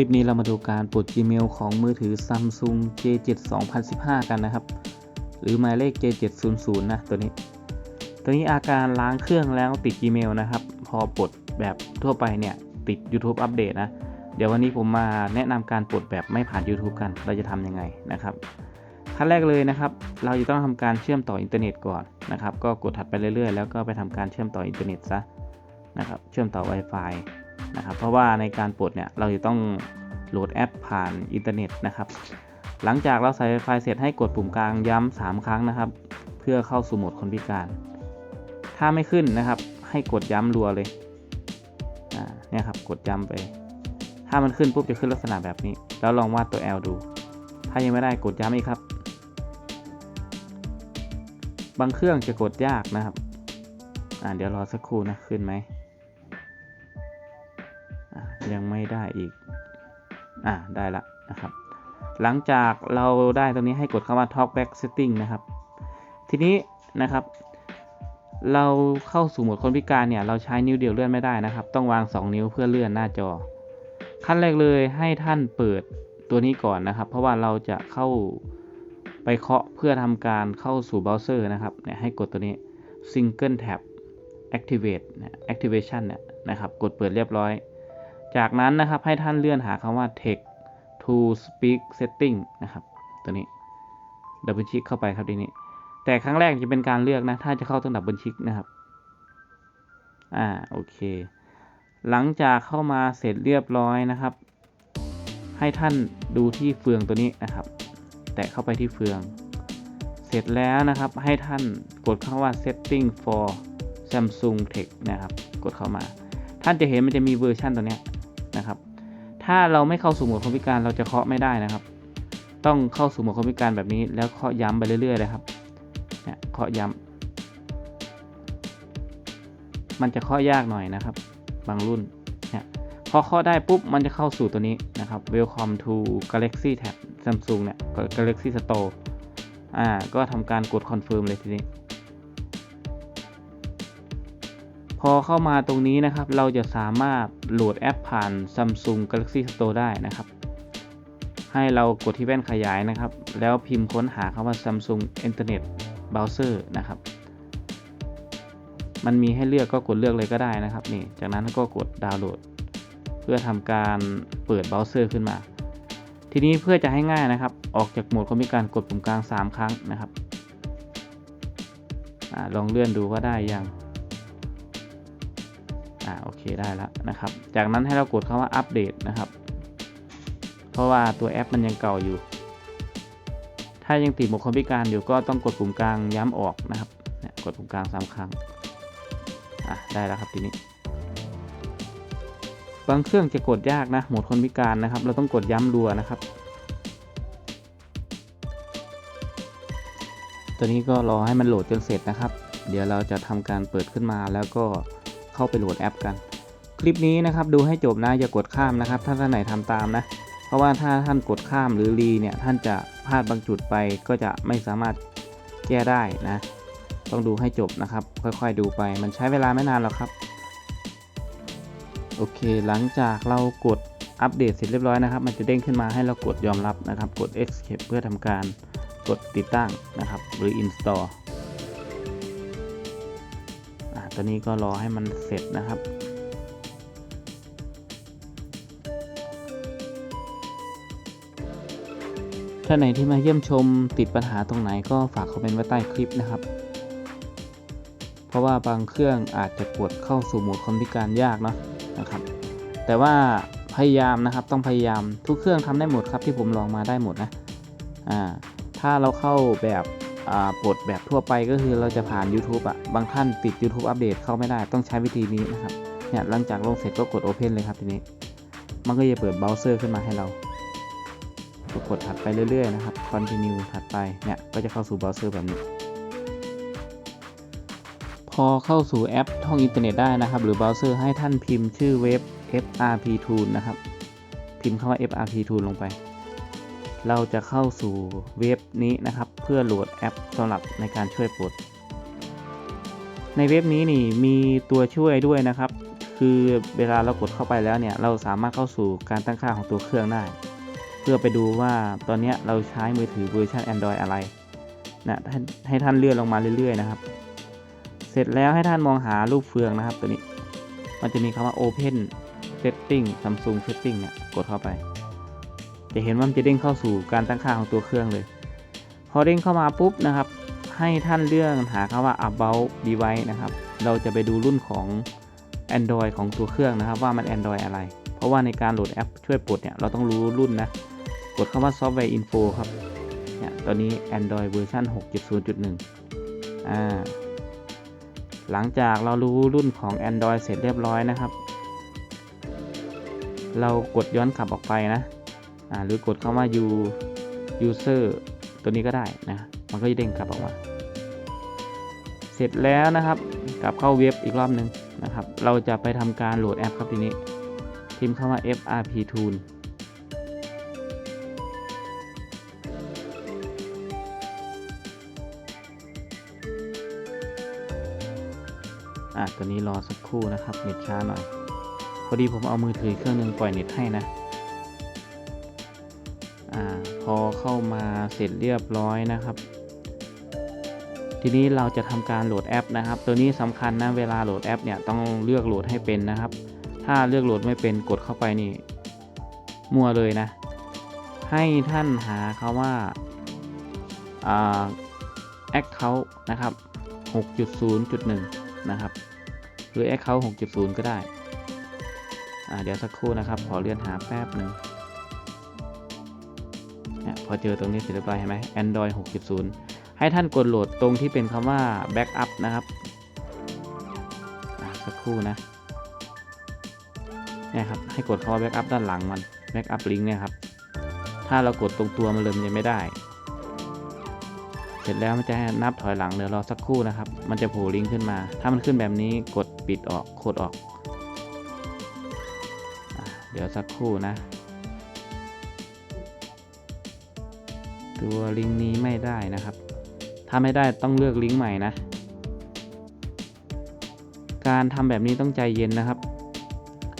ลิปนี้เรามาดูการปลด Gmail ของมือถือ Samsung J7 2015 กันนะครับ หรือหมายเลข J700 นะตัวนี้ ตัวนี้อาการล้างเครื่องแล้วติด Gmail นะครับ พอปลดแบบทั่วไปเนี่ย ติด YouTube อัปเดตนะ เดี๋ยววันนี้ผมมาแนะนำการปลดแบบไม่ผ่าน YouTube กัน เราจะทำยังไงนะครับ ขั้นแรกเลยนะครับ เราจะต้องทำการเชื่อมต่ออินเทอร์เน็ตก่อนนะครับ ก็กดถัดไปเรื่อยๆ แล้วก็ไปทำการเชื่อมต่ออินเทอร์เน็ตซะนะครับ เชื่อมต่อ Wi-Fi นะครับ เพราะว่าในการปลดเนี่ยเราจะต้องโหลดแอปผ่านอินเทอร์เน็ตนะครับ หลังจากเราใส่ Wi-Fi เสร็จให้กดปุ่มกลางย้ำ3ครั้งนะครับ เพื่อเข้าสู่โหมดคนพิการ ถ้าไม่ขึ้นนะครับ ให้กดย้ำรัวเลยเนี่ยครับกดย้ำไป ถ้ามันขึ้นปุ๊บจะขึ้นลักษณะแบบนี้ แล้วลองวาดตัว L ดู ถ้ายังไม่ได้กดย้ำอีกครับ บางเครื่องจะกดยากนะครับ อ่าเดี๋ยวรอสักครู่นะขึ้นไหม ยังไม่ได้อีก อ่าได้ละนะครับ หลังจากเราได้ตรงนี้ให้กดคำว่า Talkback Setting นะครับ ทีนี้นะครับ เราเข้าสู่โหมดคนพิการเนี่ย เราใช้นิ้วเดียวเลื่อนไม่ได้นะครับ ต้องวาง 2 นิ้วเพื่อเลื่อนหน้าจอ ขั้นแรกเลยให้ท่านเปิดตัวนี้ก่อนนะครับ เพราะว่าเราจะเข้าไปเคาะเพื่อทำการเข้าสู่เบราว์เซอร์นะครับ เนี่ยให้กดตัวนี้ Single Tab Activate Activation เนี่ยนะครับ กดเปิดเรียบร้อย จากนั้นนะครับให้ท่านเลื่อนหาคำว่า Text to Speak Setting นะครับ ตัวนี้ดับเบิลคลิกเข้าไปครับทีนี้ แต่ครั้งแรกจะเป็นการเลือกนะ ถ้าจะเข้าต้องดับเบิลคลิกนะครับ อ่า โอเค หลังจากเข้ามาเสร็จเรียบร้อยนะครับ ให้ท่านดูที่เฟืองตัวนี้นะครับ แตะเข้าไปที่เฟือง เสร็จแล้วนะครับ ให้ท่านกดคำว่า setting for Samsung Tech นะครับ กดเข้ามา ท่านจะเห็นมันจะมีเวอร์ชันตัวนี้ นะครับ ถ้าเราไม่เข้าสู่โหมดคนพิการเราจะเคาะไม่ได้นะครับ ต้องเข้าสู่โหมดคนพิการแบบนี้แล้วเคาะย้ำไปเรื่อยๆเลยครับเนี่ยเคาะย้ำมันจะเคาะยากหน่อยนะครับ บางรุ่นเนี่ยพอเคาะได้ปุ๊บมันจะเข้าสู่ตัวนี้นะครับ Welcome to Galaxy Tab Samsung เนี่ย Galaxy Store อ่าก็ทำการกด Confirm เลยทีนี้ พอเข้ามาตรงนี้นะครับ เราจะสามารถโหลดแอปผ่าน Samsung Galaxy Store ได้นะครับ ให้เรากดที่แว่นขยายนะครับ แล้วพิมพ์ค้นหาคำว่า Samsung Internet Browser นะครับ มันมีให้เลือกก็กดเลือกเลยก็ได้นะครับนี่ จากนั้นก็กดดาวน์โหลด เพื่อทำการเปิดเบราว์เซอร์ขึ้นมา ทีนี้เพื่อจะให้ง่ายนะครับ ออกจากโหมดคนพิการกดปุ่มกลาง 3 ครั้งนะครับอลองเลื่อนดูว่าได้ยัง อ่าโอเคได้แล้วนะครับ จากนั้นให้เรากดคำว่าอัปเดตนะครับ เพราะว่าตัวแอปมันยังเก่าอยู่ ถ้ายังติดโหมดคนพิการอยู่ก็ต้องกดปุ่มกลางย้ำออกนะครับเนี่ยกดปุ่มกลาง3ครั้งอะได้แล้วครับทีนี้บางเครื่องจะกดยากนะโหมดคนพิการนะครับ เราต้องกดย้ำรัวนะครับ ตัวนี้ก็รอให้มันโหลดจนเสร็จนะครับ เดี๋ยวเราจะทำการเปิดขึ้นมาแล้วก็ เข้าไปโหลดแอปกัน คลิปนี้นะครับดูให้จบนะอย่ากดข้ามนะครับ ถ้าท่านไหนทำตามนะ เพราะว่าถ้าท่านกดข้ามหรือรีเนี่ยท่านจะพลาดบางจุดไปก็จะไม่สามารถแก้ได้นะ ต้องดูให้จบนะครับ ค่อยๆดูไป มันใช้เวลาไม่นานหรอกครับ โอเคหลังจากเรากดอัปเดตเสร็จเรียบร้อยนะครับ มันจะเด้งขึ้นมาให้เรากดยอมรับนะครับ กด escape เพื่อทำการกดติดตั้งนะครับ หรือ install อ่าตัวนี้ก็รอให้มันเสร็จนะครับถ้าไหนที่มาเยี่ยมชมติดปัญหาตรงไหนก็ฝากคอมเมนต์ไว้ใต้คลิปนะครับ เพราะว่าบางเครื่องอาจจะกดเข้าสู่โหมดคนพิการยากเนาะนะครับ แต่ว่าพยายามนะครับต้องพยายามทุกเครื่องทำได้หมดครับที่ผมลองมาได้หมดนะอ่าถ้าเราเข้าแบบ ปลดแบบทั่วไปก็คือเราจะผ่าน YouTube อะบางท่านติด YouTube อัปเดตเข้าไม่ได้ต้องใช้วิธีนี้นะครับ เนี่ยหลังจากลงเสร็จก็กด Open เลยครับทีนี้ มันก็จะเปิดเบราว์เซอร์ขึ้นมาให้เราก็กดถัดไปเรื่อยๆนะครับ continue ถัดไป เนี่ยก็จะเข้าสู่เบราว์เซอร์แบบนี้ พอเข้าสู่แอปท่องอินเทอร์เน็ตได้นะครับ หรือเบราว์เซอร์ให้ท่านพิมพ์ชื่อเว็บ FRP Tool นะครับ พิมพ์คำว่า FRP Tool ลงไป เราจะเข้าสู่เว็บนี้นะครับ เพื่อโหลดแอปสำหรับในการช่วยปลด ในเว็บนี้นี่มีตัวช่วยด้วยนะครับ คือเวลาเรากดเข้าไปแล้วเนี่ย เราสามารถเข้าสู่การตั้งค่าของตัวเครื่องได้ เพื่อไปดูว่าตอนนี้เราใช้มือถือเวอร์ชัน Android อะไรนะให้ให้ท่านเลื่อนลงมาเรื่อยๆนะครับ เสร็จแล้วให้ท่านมองหารูปเฟืองนะครับตัวนี้ มันจะมีคำว่า Open Setting Samsung Setting เนี่ยกดเข้าไป จะเห็นว่ามันจะเด้งเข้าสู่การตั้งค่าของตัวเครื่องเลย พอเด้งเข้ามาปุ๊บนะครับ ให้ท่านเลือนหาคำว่า about device นะครับ เราจะไปดูรุ่นของ Android ของตัวเครื่องนะครับว่ามัน Android อะไร เพราะว่าในการโหลดแอปช่วยปลดเนี่ยเราต้องรู้รุ่นนะ กดคำว่า software info ครับเนี่ยตอนนี้ Android เวอร์ชัน6.0.1 อ่า หลังจากเรารู้รุ่นของ Android เสร็จเรียบร้อยนะครับ เรากดย้อนกลับออกไปนะ หรือกดคำว่า u user ตัวนี้ก็ได้นะ มันก็จะเด้งกลับออกมา เสร็จแล้วนะครับ กลับเข้าเว็บอีกรอบหนึ่งนะครับ เราจะไปทำการโหลดแอปครับทีนี้ พิมพ์เข้ามา FRP Tool อะตัวนี้รอสักครู่นะครับ เน็ตช้าหน่อย พอดีผมเอามือถือเครื่องหนึงปล่อยเน็ตให้นะ อ่าพอเข้ามาเสร็จเรียบร้อยนะครับ ทีนี้เราจะทำการโหลดแอปนะครับ ตัวนี้สำคัญนะเวลาโหลดแอปเนี่ยต้องเลือกโหลดให้เป็นนะครับ ถ้าเลือกโหลดไม่เป็นกดเข้าไปนี่มั่วเลยนะ ให้ท่านหาคาว่าแอ่า account นะครับ 6.0.1 นะครับ หรือ account 6.0 ก็ได้ เดี๋ยวสักครู่นะครับ ขอเลื่อนหาแป๊บหนึ่ง พอเจอตรงนี้เสร็จเรียบร้อยเห็นไหม Android 6.0 ให้ท่านกดโหลดตรงที่เป็นคำว่า backup นะครับสักครู่นะเนี่ยครับ ให้กดคำว่า backup ด้านหลังมัน backup link เนี่ยครับ ถ้าเรากดตรงตัวมันเลยมันจะไม่ได้ เสร็จแล้วมันจะนับถอยหลังเดี๋ยวรอสักครู่นะครับ มันจะโผล่ลิงก์ขึ้นมา ถ้ามันขึ้นแบบนี้กดปิดออกโคดออกอเดี๋ยวสักครู่นะ ตัวลิงก์นี้ไม่ได้นะครับ ถ้าไม่ได้ต้องเลือกลิงก์ใหม่นะ การทำแบบนี้ต้องใจเย็นนะครับ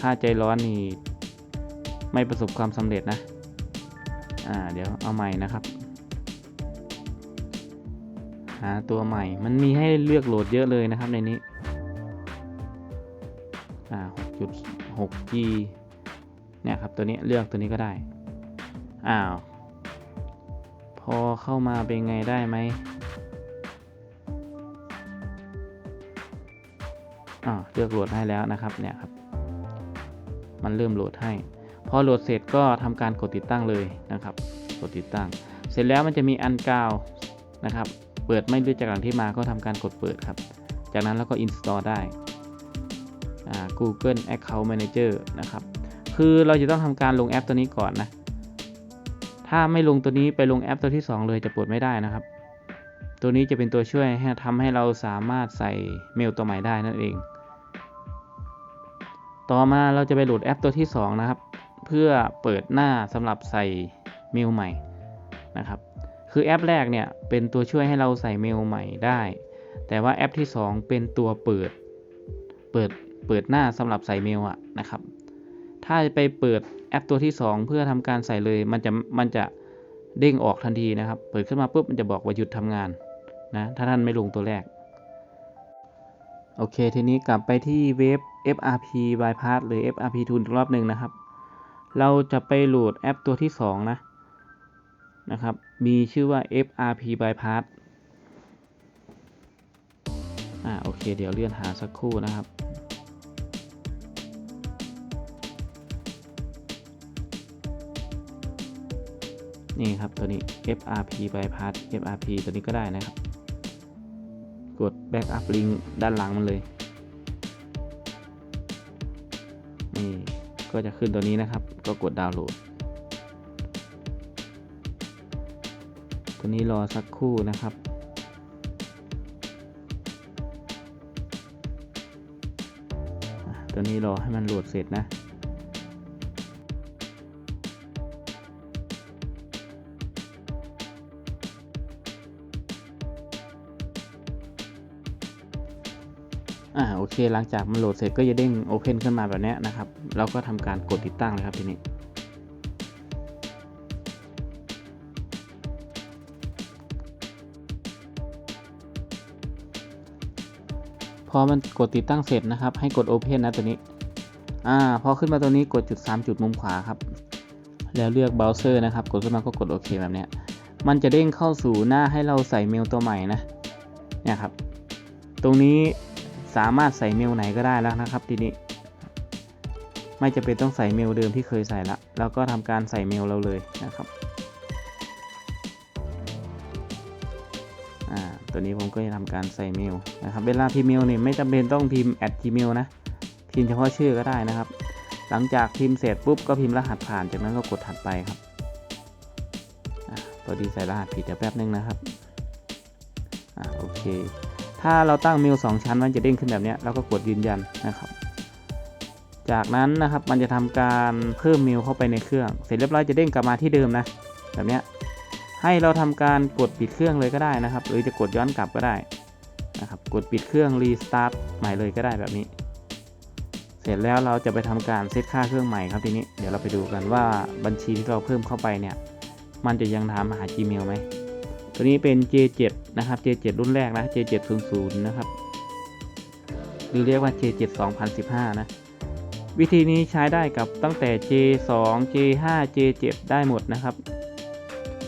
ถ้าใจร้อนนี่ไม่ประสบความสำเร็จนะ อ่า เดี๋ยวเอาใหม่นะครับ หาตัวใหม่ มันมีให้เลือกโหลดเยอะเลยนะครับในนี้ อ่า 6.6 G เนี่ยครับ ตัวนี้เลือกตัวนี้ก็ได้ อ้าว อเข้ามาเป็นไงได้ไหมอ่าเลือกโหลดให้แล้วนะครับเนี่ยครับ มันเริ่มโหลดให้ พอโหลดเสร็จก็ทำการกดติดตั้งเลยนะครับ กดติดตั้ง เสร็จแล้วมันจะมีอันกาวนะครับ เปิดไม่รู้จากแหล่งที่มาก็ทำการกดเปิดครับ จากนั้นแล้วก็ install ได้อ่า Google Account Manager นะครับ คือเราจะต้องทำการลงแอปตัวนี้ก่อนนะ ถ้าไม่ลงตัวนี้ไปลงแอปตัวที่ 2 เลยจะปลดไม่ได้นะครับ ตัวนี้จะเป็นตัวช่วยให้ทำให้เราสามารถใส่เมลตัวใหม่ได้นั่นเอง ต่อมาเราจะไปโหลดแอปตัวที่ 2 นะครับ เพื่อเปิดหน้าสำหรับใส่เมลใหม่นะครับ คือแอปแรกเนี่ยเป็นตัวช่วยให้เราใส่เมลใหม่ได้ แต่ว่าแอปที่ 2 เป็นตัวเปิด เปิด เปิดหน้าสำหรับใส่เมลอะนะครับ ถ้าไปเปิด ปตัวที่ 2 เพื่อทำการใส่เลยมันจะมันจะเด้งออกทันทีนะครับ เปิดขึ้นมาปุ๊บมันจะบอกว่าหยุดทำงานนะถ้าท่านไม่ลงตัวแรก โอเค ทีนี้กลับไปที่เว็บ FRP Bypass หรือ FRP Tool อีกรอบหนึ่งนะครับ เราจะไปโหลดแอปตัวที่ 2 นะนะครับ มีชื่อว่า FRP Bypass อ่าโอเค เดี๋ยวเลื่อนหาสักครู่นะครับ นี่ครับตัวนี้ FRP bypass FRP ตัวนี้ก็ได้นะครับ กด backup link ด้านหลังมันเลย นี่ก็จะขึ้นตัวนี้นะครับ ก็กดดาวน์โหลด ตัวนี้รอสักครู่นะครับตัวนี้รอให้มันโหลดเสร็จนะ อ่าโอเค หลังจากมันโหลดเสร็จก็จะเด้ง Open ขึ้นมาแบบนี้นะครับ เราก็ทำการกดติดตั้งเลยครับทีนี้ พอมันกดติดตั้งเสร็จนะครับ ให้กด Open นะตัวนี้ อ่า พอขึ้นมาตัวนี้กดจุด 3 จุดมุมขวาครับ แล้วเลือกเบราว์เซอร์นะครับ กดขึ้นมาก็กดโอเคแบบนี้ มันจะเด้งเข้าสู่หน้าให้เราใส่เมลตัวใหม่นะ เนี่ยครับ ตรงนี้ สามารถใส่เมลไหนก็ได้แล้วนะครับทีนี้ ไม่จะเป็นต้องใส่เมลเดิมที่เคยใส่ละแล้วก็ทำการใส่เมลเราเลยนะครับตัวนี้ผมก็จะทำการใส่เมลนะครับเวลาพิมพ์เมลเนี่ยไม่จำเป็นต้องพิมพ์ at gmail นะพิมพ์เฉพาะชื่อก็ได้นะครับ หลังจากพิมพ์เสร็จปุ๊บก็พิมพ์รหัสผ่านจากนั้นก็กดถัดไปครับอ่าพอดีใส่รหัสผิดเดี๋ยวแป๊บนึงนะครับอ่าโอเค ถ้าเราตั้งเมล2ชั้นมันจะเด้งขึ้นแบบนี้เราก็กดยืนยันนะครับ จากนั้นนะครับมันจะทำการเพิ่มเมลเข้าไปในเครื่อง เสร็จเรียบร้อยจะเด้งกลับมาที่เดิมนะ แบบนี้ให้เราทำการกดปิดเครื่องเลยก็ได้นะครับ หรือจะกดย้อนกลับก็ได้นะครับ กดปิดเครื่องรีสตาร์ทใหม่เลยก็ได้แบบนี้ เสร็จแล้วเราจะไปทำการเซตค่าเครื่องใหม่ครับทีนี้เดี๋ยวเราไปดูกันว่าบัญชีที่เราเพิ่มเข้าไปเนี่ย มันจะยังถามหา Gmail ไหม ตัวนี้เป็น J7 นะครับ J7 รุ่นแรกนะ J700 นะครับหรือเรียกว่า J7 2015 นะ วิธีนี้ใช้ได้กับตั้งแต่ J2 J5 J7 ได้หมดนะครับ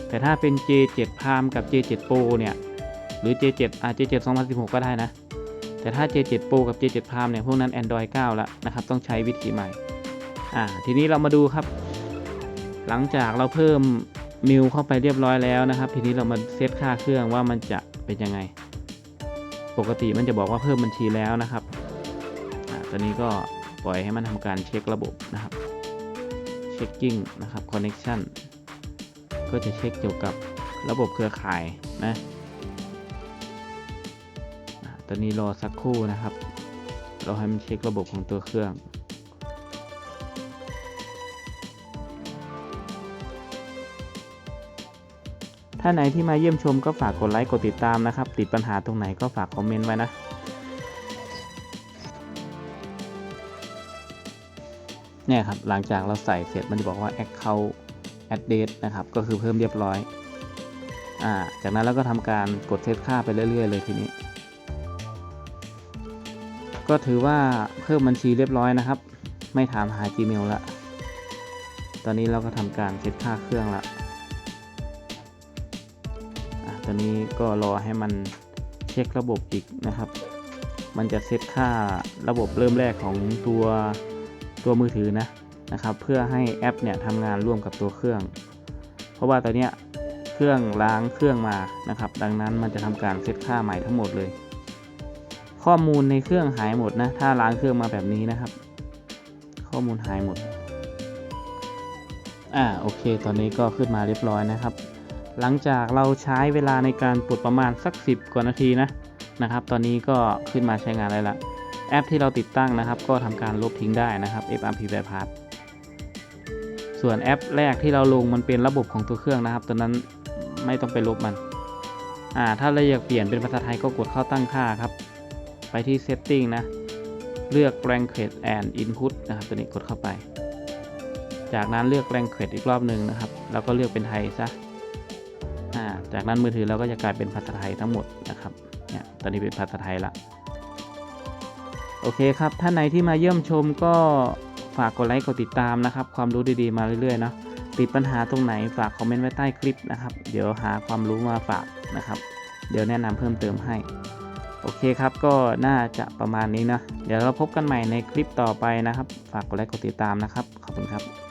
แต่ถ้าเป็น J7 Prime กับ J7 Pro เนี่ย หรือ J7 อ่า J7 2016 ก็ได้นะ แต่ถ้า J7 Pro กับ J7 Prime เนี่ย พวกนั้น Android 9 แล้วนะครับ ต้องใช้วิธีใหม่ อ่า ทีนี้เรามาดูครับ หลังจากเราเพิ่ม มิวเข้าไปเรียบร้อยแล้วนะครับ ทีนี้เรามาเซตค่าเครื่องว่ามันจะเป็นยังไง ปกติมันจะบอกว่าเพิ่มบัญชีแล้วนะครับอ่าตอนนี้ก็ปล่อยให้มันทำการเช็คระบบนะครับเช็คกิ้งนะครับคอนเน็กชันก็จะเช็คเกี่ยวกับระบบเครือข่ายนะอ่าตอนนี้รอสักครู่นะครับ เราให้มันเช็คระบบของตัวเครื่อง ถ้าไหนที่มาเยี่ยมชมก็ฝากกดไลค์กดติดตามนะครับ ติดปัญหาตรงไหนก็ฝากคอมเมนต์ไว้นะเนี่ยครับหลังจากเราใส่เสร็จมันจะบอกว่า account address นะครับ ก็คือเพิ่มเรียบร้อยอ่าจากนั้นเราก็ทำการกดเซตค่าไปเรื่อย ๆ เลยทีนี้ ก็ถือว่าเพิ่มบัญชีเรียบร้อยนะครับ ไม่ถามหา Gmail ละ ตอนนี้เราก็ทำการเซตค่าเครื่องละ อะตอนนี้ก็รอให้มันเช็คระบบอีกนะครับ มันจะเซตค่าระบบเริ่มแรกของตัวตัวมือถือนะนะครับ เพื่อให้แอปเนี่ยทำงานร่วมกับตัวเครื่อง เพราะว่าตอนนี้เครื่องล้างเครื่องมานะครับ ดังนั้นมันจะทำการเซตค่าใหม่ทั้งหมดเลย ข้อมูลในเครื่องหายหมดนะ ถ้าล้างเครื่องมาแบบนี้นะครับ ข้อมูลหายหมดอ่าโอเค ตอนนี้ก็ขึ้นมาเรียบร้อยนะครับ หลังจากเราใช้เวลาในการปลดประมาณสัก 10 กว่านาทีนะนะครับ ตอนนี้ก็ขึ้นมาใช้งานได้ละแอปที่เราติดตั้งนะครับ ก็ทำการลบทิ้งได้นะครับ FRP Bypass ส่วนแอปแรกที่เราลงมันเป็นระบบของตัวเครื่องนะครับตัวนั้นไม่ต้องไปลบมันอ่าถ้าเราอยากเปลี่ยนเป็นภาษาไทยก็กดเข้าตั้งค่าครับ ไปที่ Setting นะ เลือก Language and Input นะครับ ตัวนี้กดเข้าไป จากนั้นเลือก Language อีกรอบหนึ่งนะครับ แล้วก็เลือกเป็นไทยซะ จากนั้นมือถือเราก็จะกลายเป็นภาษาไทยทั้งหมดนะครับเนี่ยตอนนี้เป็นภาษาไทยละโอเคครับท่านไหนที่มาเยี่ยมชมก็ฝากกดไลค์กดติดตามนะครับ ความรู้ดีๆมาเรื่อยๆเนาะติดปัญหาตรงไหนฝากคอมเมนต์ไว้ใต้คลิปนะครับ เดี๋ยวหาความรู้มาฝากนะครับ เดี๋ยวแนะนำเพิ่มเติมให้ โอเคครับก็น่าจะประมาณนี้นะ เดี๋ยวเราพบกันใหม่ในคลิปต่อไปนะครับ ฝากกดไลค์กดติดตามนะครับ ขอบคุณครับ